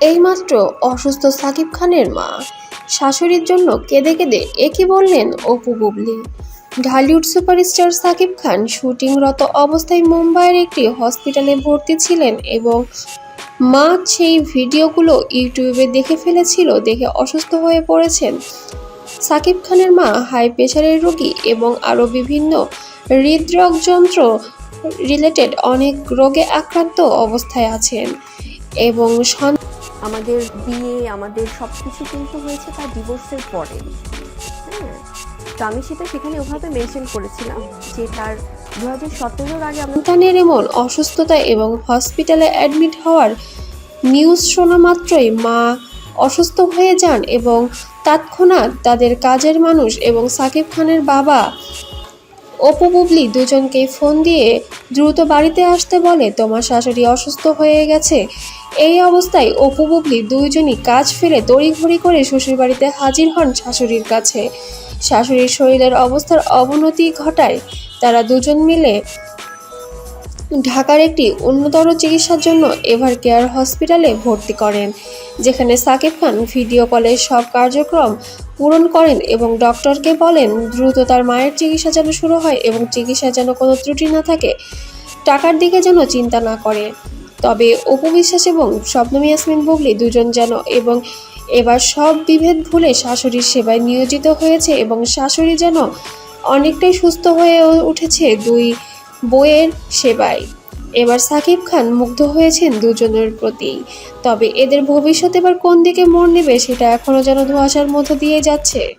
এইমাত্র অসুস্থ সাকিব খানের মা। শাশুড়ির জন্য কেঁদে কেঁদে একই বললেন, অপু বুবলি, ঢালিউড সুপারস্টার সাকিব খান শুটিংরত অবস্থায় মুম্বাইয়ের একটি হসপিটালে ভর্তি ছিলেন এবং মা সেই ভিডিওগুলো ইউটিউবে দেখে ফেলেছিল দেখে অসুস্থ হয়ে পড়েছেন। সাকিব খানের মা হাই প্রেশারের রোগী এবং আরও বিভিন্ন হৃদরোগ যন্ত্র রিলেটেড অনেক রোগে আক্রান্ত অবস্থায় আছেন এবং আমাদের বিয়ে, আমাদের সব কিছু কিন্তু হয়েছে তার ডিভোর্সের পরে। হ্যাঁ? তো আমি সেটা সেখানে ওভাবে মেনশন করেছিলাম যে তার দু হাজার সতেরোর আগে সন্তানের এমন অসুস্থতা এবং হসপিটালে অ্যাডমিট হওয়ার নিউজ শোনা মাত্রই মা অসুস্থ হয়ে যান এবং তৎক্ষণাৎ তাদের কাজের মানুষ এবং সাকিব খানের বাবা অপু বুবলি দুজনকেই ফোন দিয়ে, দ্রুত বাড়িতে আসতে বলে, তোমার শাশুড়ি অসুস্থ হয়ে গেছে। এই অবস্থায় অপু বুবলি দুইজনই কাজ ফেলে তড়িঘড়ি করে শ্বশুরবাড়িতে হাজির হন শাশুড়ির কাছে। শাশুড়ির শরীরের অবস্থার অবনতি ঘটায় তারা দুজন মিলে ঢাকার একটি উন্নতর চিকিৎসার জন্য এভার কেয়ার হসপিটালে ভর্তি করেন, যেখানে সাকিব খান ভিডিও কলে সব কার্যক্রম পূরণ করেন এবং ডক্টরকে বলেন দ্রুত তার মায়ের চিকিৎসা যেন শুরু হয় এবং চিকিৎসা যেন কোনো ত্রুটি না থাকে, টাকার দিকে যেন চিন্তা না করে। তবে অপু বিশ্বাস এবং স্বপ্নম ইয়াসমিন বুবলি দুজন যেন এবং এবার সব বিভেদ ভুলে শাশুড়ির সেবায় নিয়োজিত হয়েছে এবং শাশুড়ি যেন অনেকটাই সুস্থ হয়ে উঠেছে দুই বইয়ের সেবায়। এবার সাকিব খান মুগ্ধ হয়েছেন দুজনের প্রতি। তবে এদের ভবিষ্যৎ এবার কোন দিকে মোড় নেবে, সেটা এখনও যেন ধোঁয়াশার মধ্য দিয়ে যাচ্ছে।